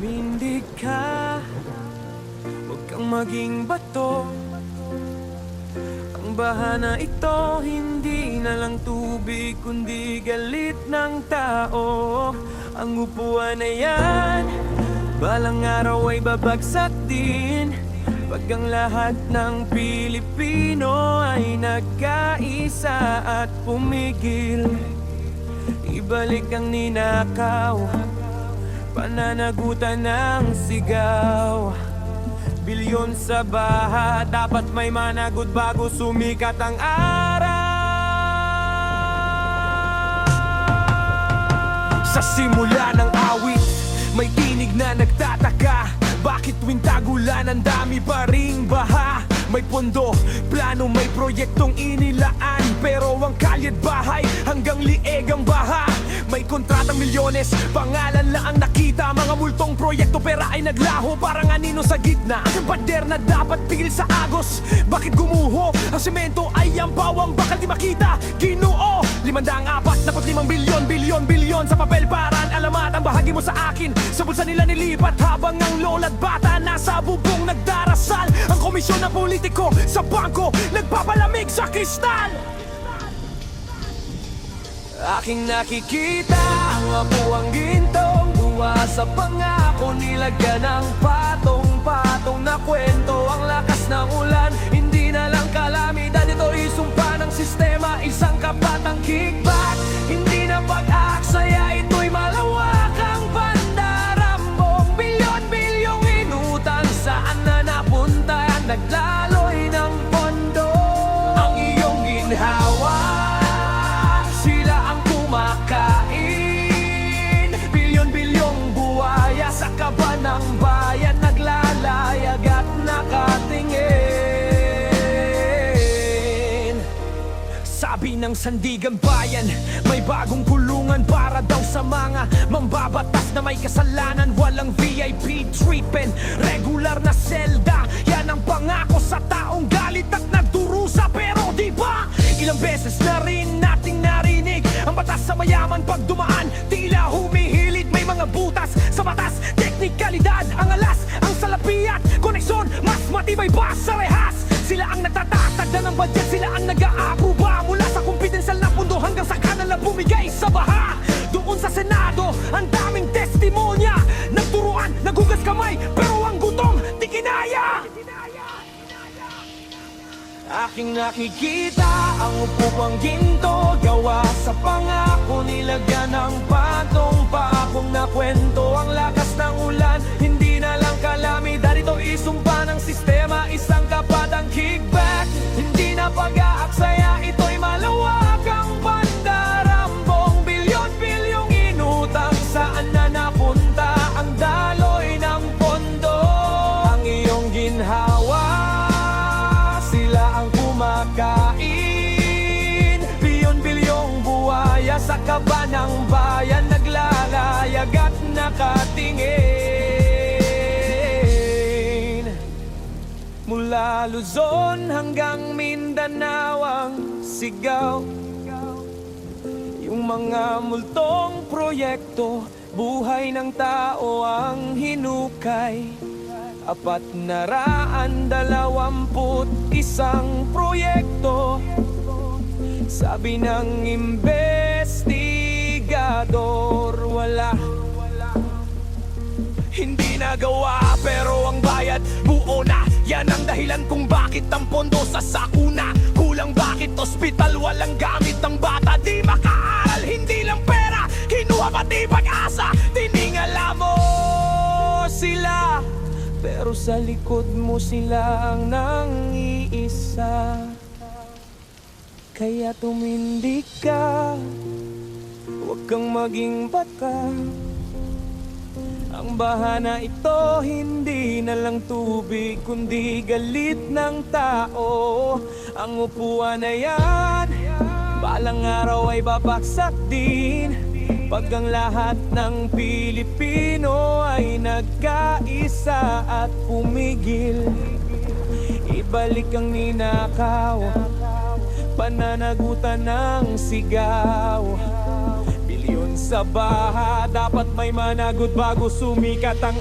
Tumindig ka. Huwag kang maging bato. Ang bahana ito Hindi na lang tubig Kundi galit ng tao. Ang upuan na yan. Balang araw ay babagsak din. Pag ang lahat ng Pilipino Ay nagkaisa at pumigil Ibalik ang ninakaw Pananagutan ng sigaw. Bilyon sa baha Dapat may managot bago sumikat ang araw Sa simula ng awit May tinig na nagtataka. Bakit tuwing tagulan ang dami pa ring baha? May pondo, plano, may proyektong inilaan. Pero ang kalyat bahay hanggang lieg ang baha. May kontratang milyones, pangalan ang nakita Mga multong proyekto pera ay naglaho. Parang anino sa gitna. Pader na dapat pigil sa agos. Bakit gumuho? Ang semento ay ang bawang. Bakal di makita? Ginoo! Limandang apat na limang bilyon, bilyon, bilyon Sa papel paran alamat. Ang bahagi mo sa akin Sa bulsa nila nilipat. Habang ang lola't bata Nasa bubong nagdarasal. Ang komisyon ng politiko sa bangko Nagpapalamig sa kristal. Aking nakikita ang apuang gintong Buwa sa pangako nilagyan ng patong-patong na kwento. Ang lakas ng ulan, hindi na lang kalamidad. Ito isumpa ng sistema, isang kapatang kickback ng bayan Naglalayag at nakatingin. Sabi ng Sandigan Bayan May bagong kulungan para daw sa mga Mambabatas na may kasalanan. Walang VIP treatment Regular na selda. Yan ang pangako sa taong galit at nagdurusa. Pero di ba Ilang beses na rin nating narinig Ang batas sa mayaman pag dumaan Ang alas, ang salapi at koneksyon Mas matibay pa sa rehas. Sila ang nagtatatag na ng budget Sila ang nag-aaproba. Mula sa confidential na pundo Hanggang sa kanal na bumigay sa baha. Doon sa Senado Ang daming testimonya. Nagturuan, naghugas kamay Pero ang gutom, di kinaya. Aking nakikita ang upupang ginto. Gawa sa pangako nilagyan ng patong-pakong na kwento Ang lakas ng ulan, hindi isumpa ng sistema, isang kapatang kickback. Hindi na pag-aaksaya, ito'y malawakang pandarambong. Bilyon-bilyong inutang, saan na napunta Ang daloy ng pondo? Ang iyong ginhawa sila ang kumakain. Bilyon-bilyong buhaya sa kaba ng bayan Mula Luzon hanggang Mindanao ang sigaw. Yung mga multong proyekto Buhay ng tao ang hinukay. Apat na raan, dalawamput isang proyekto. Sabi ng investigador Wala. Hindi nagawa pero ang bayad Yan ang dahilan kung bakit ang pondo sa sakuna. Kulang bakit ospital walang gamit ang bata. Di makaaral, hindi lang pera. Kinuha pati pag-asa. Tiningala mo sila pero sa likod mo sila ang nang-iisa. Kaya tumindig ka Huwag kang maging bata Ang bahana ito hindi na lang tubig Kundi galit ng tao. Ang upuan na yan Balang araw ay babaksak din. Pag ang lahat ng Pilipino ay nagkaisa at pumigil Ibalik ang ninakaw. Pananagutan ng sigaw sa baha. Dapat may managot bago sumikat ang